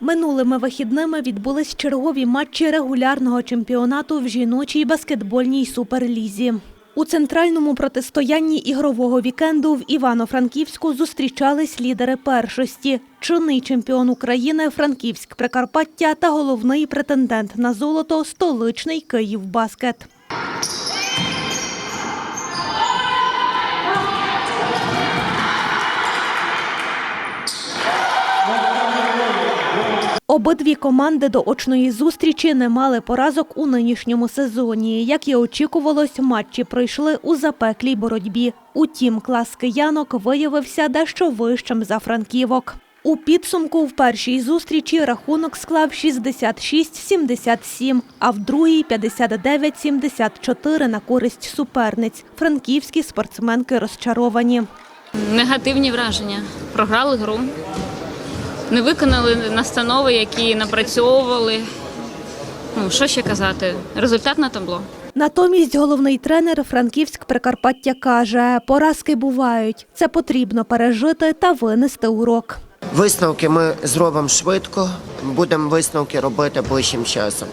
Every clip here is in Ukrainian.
Минулими вихідними відбулись чергові матчі регулярного чемпіонату в жіночій баскетбольній суперлізі. У центральному протистоянні ігрового вікенду в Івано-Франківську зустрічались лідери першості, чинний чемпіон України Франківськ Прикарпаття та головний претендент на золото столичний Київбаскет. Обидві команди до очної зустрічі не мали поразок у нинішньому сезоні. Як і очікувалось, матчі пройшли у запеклій боротьбі. Утім, клас киянок виявився дещо вищим за франківок. У підсумку в першій зустрічі рахунок склав 66-77, а в другій 59-74 на користь суперниць. Франківські спортсменки розчаровані. Негативні враження. Програли гру, не виконали настанови, які напрацьовували. Ну, що ще казати? Результат на табло. Натомість головний тренер Франківськ Прикарпаття каже, поразки бувають. Це потрібно пережити та винести урок. Висновки ми зробимо швидко, будемо висновки робити ближчим часом.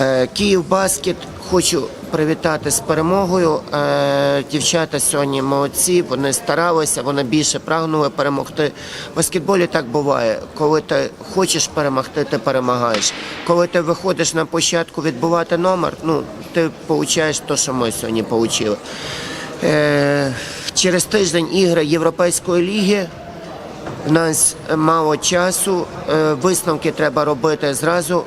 Е, Київ Баскет хочу привітати з перемогою. Е, Дівчата сьогодні молодці, вони старалися, вони більше прагнули перемогти. В баскетболі так буває. Коли ти хочеш перемогти, ти перемагаєш. Коли ти виходиш на площадку відбувати номер, ну ти отримуєш те, що ми сьогодні отримали. Е, Через тиждень ігри Європейської ліги. У нас мало часу, е, висновки треба робити зразу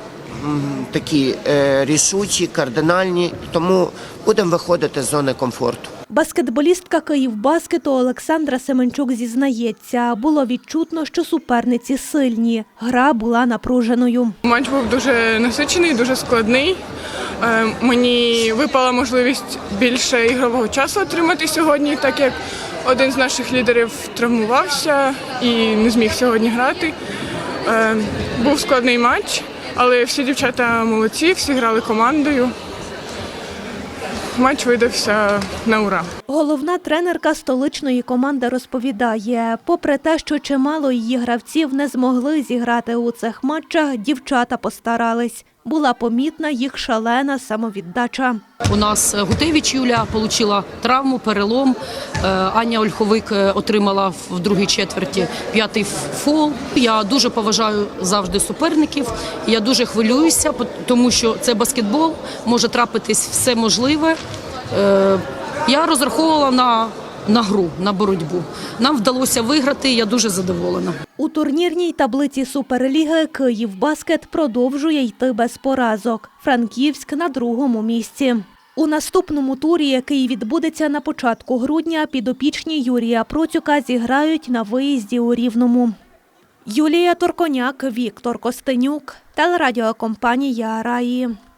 такі е, рішучі, кардинальні, тому будемо виходити з зони комфорту. Баскетболістка Київбаскету Олександра Семенчук зізнається, було відчутно, що суперниці сильні. Гра була напруженою. Матч був дуже насичений, дуже складний. Е, Мені випала можливість більше ігрового часу отримати сьогодні, так як один з наших лідерів травмувався і не зміг сьогодні грати. Е, Був складний матч, але всі дівчата молодці, всі грали командою. Матч видався на ура. Головна тренерка столичної команди розповідає, попри те, що чимало її гравців не змогли зіграти у цих матчах, дівчата постарались. Була помітна їх шалена самовіддача. У нас Гутевич Юля отримала травму, перелом. Е, Аня Ольховик е, отримала в другій четверті п'ятий фол. Я дуже поважаю завжди суперників. Я дуже хвилююся, тому що це баскетбол, може трапитись все можливе. Е, Я розраховувала на, на гру, на боротьбу. Нам вдалося виграти. Я дуже задоволена. У турнірній таблиці Суперліги Київбаскет продовжує йти без поразок. Франківськ на другому місці. У наступному турі, який відбудеться на початку грудня, підопічні Юрія Процюка зіграють на виїзді у Рівному. Юлія Торконяк, Віктор Костенюк, телерадіокомпанія Раї.